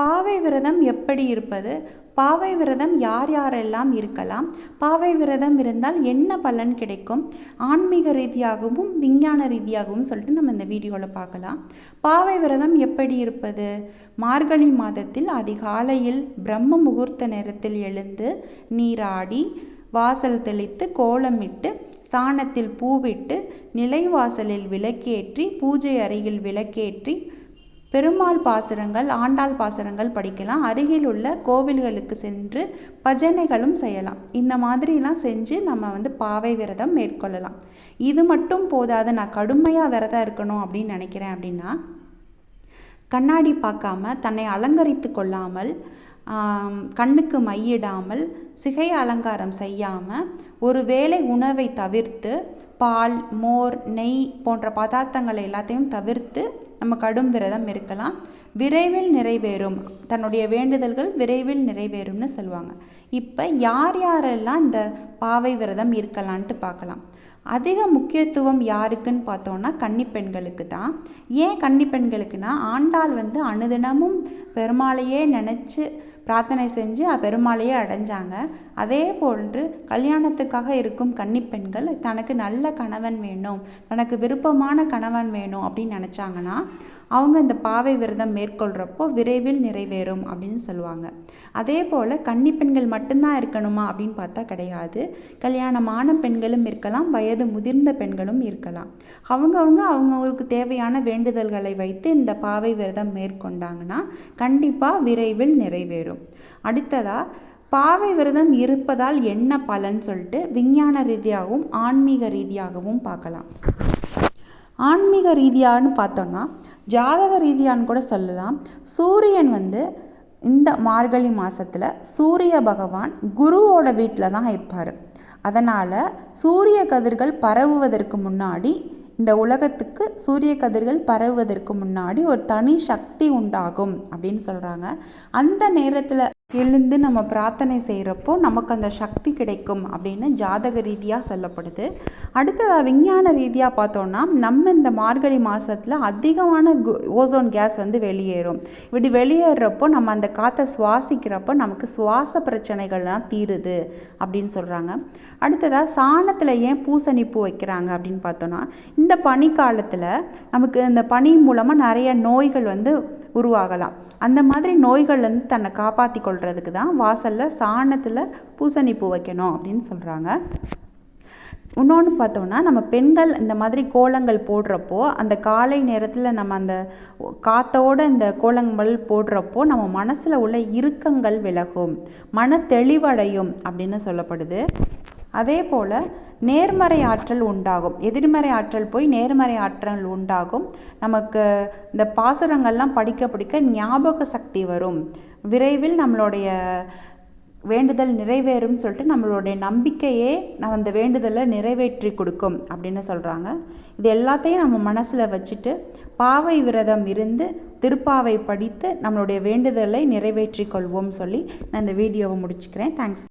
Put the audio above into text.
பாவை விரதம் எப்படி இருப்பது? பாவை விரதம் யார் யாரெல்லாம் இருக்கலாம்? பாவை விரதம் இருந்தால் என்ன பலன் கிடைக்கும்? ஆன்மீக ரீதியாகவும் விஞ்ஞான ரீதியாகவும் சொல்லிட்டு நம்ம இந்த வீடியோவில் பார்க்கலாம். பாவை விரதம் எப்படி இருப்பது? மார்கழி மாதத்தில் அதிகாலையில் பிரம்ம முகூர்த்த நேரத்தில் எழுந்து நீராடி வாசல் தெளித்து கோலமிட்டு சாணத்தில் பூவிட்டு நிலைவாசலில் விளக்கேற்றி பூஜை அறையில் விளக்கேற்றி பெருமாள் பாசுரங்கள் ஆண்டாள் பாசுரங்கள் படிக்கலாம். அருகில் உள்ள கோவில்களுக்கு சென்று பஜனைகளும் செய்யலாம். இந்த மாதிரிலாம் செஞ்சு நம்ம வந்து பாவை விரதம் மேற்கொள்ளலாம். இது மட்டும் போதாது நான் கடுமையாக விரதம் இருக்கணும் அப்படின்னு நினைக்கிறேன் அப்படின்னா கண்ணாடி பார்க்காம தன்னை அலங்கரித்து கொள்ளாமல் கண்ணுக்கு மையிடாமல் சிகை அலங்காரம் செய்யாமல் ஒரு வேளை உணவை தவிர்த்து பால் மோர் நெய் போன்ற பதார்த்தங்களை எல்லாத்தையும் தவிர்த்து நம்ம கடும் விரதம் இருக்கலாம். விரைவில் நிறைவேறும். தன்னுடைய வேண்டுதல்கள் விரைவில் நிறைவேறும்னு சொல்லுவாங்க. இப்போ யார் யாரெல்லாம் இந்த பாவை விரதம் இருக்கலான்ட்டு பார்க்கலாம் அதிக முக்கியத்துவம் யாருக்குன்னு பார்த்தோன்னா கன்னிப்பெண்களுக்கு தான். ஏன் கன்னிப்பெண்களுக்குன்னா ஆண்டாள் வந்து அனுதினமும் பெருமாளையே நினச்சி பிரார்த்தனை செஞ்சு பெருமாளையே அடைஞ்சாங்க. அதே போன்று கல்யாணத்துக்காக இருக்கும் கன்னிப்பெண்கள் தனக்கு நல்ல கணவன் வேணும் தனக்கு விருப்பமான கணவன் வேணும் அப்படின்னு நினச்சாங்கன்னா அவங்க இந்த பாவை விரதம் மேற்கொள்கிறப்போ விரைவில் நிறைவேறும் அப்படின்னு சொல்லுவாங்க. அதே போல் கன்னி பெண்கள் மட்டும்தான் இருக்கணுமா அப்படின்னு பார்த்தா கிடையாது. கல்யாணமான பெண்களும் இருக்கலாம் வயது முதிர்ந்த பெண்களும் இருக்கலாம். அவங்கவுங்க அவங்கவுங்களுக்கு தேவையான வேண்டுதல்களை வைத்து இந்த பாவை விரதம் மேற்கொண்டாங்கன்னா கண்டிப்பாக விரைவில் நிறைவேறும். அடுத்ததாக பாவை விரதம் இருப்பதால் என்ன பலன் சொல்லிட்டு விஞ்ஞான ரீதியாகவும் ஆன்மீக ரீதியாகவும் பார்க்கலாம். ஆன்மீக ரீதியான்னு பார்த்தோன்னா ஜாதக ரீதியான்னு கூட சொல்லலாம். சூரியன் வந்து இந்த மார்கழி மாதத்தில் சூரிய பகவான் குருவோட வீட்டில் தான் இருப்பார். அதனால் சூரிய கதிர்கள் பரவுவதற்கு முன்னாடி இந்த உலகத்துக்கு சூரிய கதிர்கள் பரவுவதற்கு முன்னாடி ஒரு தனி சக்தி உண்டாகும் அப்படின்னு சொல்கிறாங்க அந்த நேரத்தில் எழுந்து நம்ம பிரார்த்தனை செய்கிறப்போ நமக்கு அந்த சக்தி கிடைக்கும் அப்படின்னு ஜாதக ரீதியாக சொல்லப்படுது. அடுத்ததாக விஞ்ஞான ரீதியாக பார்த்தோன்னா நம்ம இந்த மார்கழி மாதத்தில் அதிகமான ஓசோன் கேஸ் வந்து வெளியேறும். இப்படி வெளியேறப்போ நம்ம அந்த காற்றை சுவாசிக்கிறப்போ நமக்கு சுவாச பிரச்சனைகள்லாம் தீருது அப்படின்னு சொல்கிறாங்க அடுத்ததாக சாணத்தில் ஏன் பூசணி பூ வைக்கிறாங்க அப்படின்னு பார்த்தோன்னா இந்த பனிக்காலத்தில் நமக்கு இந்த பனி மூலமாக நிறைய நோய்கள் வந்து உருவாகலாம். அந்த மாதிரி நோய்கள்லேருந்து தன்னை காப்பாற்றி கொள்றதுக்கு தான் வாசலில் சாணத்தில் பூசணி பூ வைக்கணும் அப்படின்னு சொல்கிறாங்க இன்னொன்று பார்த்தோம்னா நம்ம பெண்கள் இந்த மாதிரி கோலங்கள் போடுறப்போ அந்த காலை நேரத்தில் நம்ம அந்த காற்றோட இந்த கோலங்கள் போடுறப்போ நம்ம மனசில் உள்ள இறுக்கங்கள் விலகும் மன தெளிவடையும் அப்படின்னு சொல்லப்படுது. அதே போல் நேர்மறை ஆற்றல் உண்டாகும். எதிர்மறை ஆற்றல் போய் நேர்மறை ஆற்றல் உண்டாகும். நமக்கு இந்த பாசுரங்கள்லாம் படிக்க படிக்க ஞாபக சக்தி வரும். விரைவில் நம்மளுடைய வேண்டுதல் நிறைவேறும் சொல்லிட்டு நம்மளுடைய நம்பிக்கையே நம்ம அந்த வேண்டுதலை நிறைவேற்றி கொடுக்கும் அப்படின்னு சொல்கிறாங்க இது எல்லாத்தையும் நம்ம மனசில் வச்சுட்டு பாவை விரதம் இருந்து திருப்பாவை படித்து நம்மளுடைய வேண்டுதலை நிறைவேற்றி கொள்வோம் சொல்லி நான் இந்த வீடியோவை முடிச்சுக்கிறேன். தேங்க்ஸ்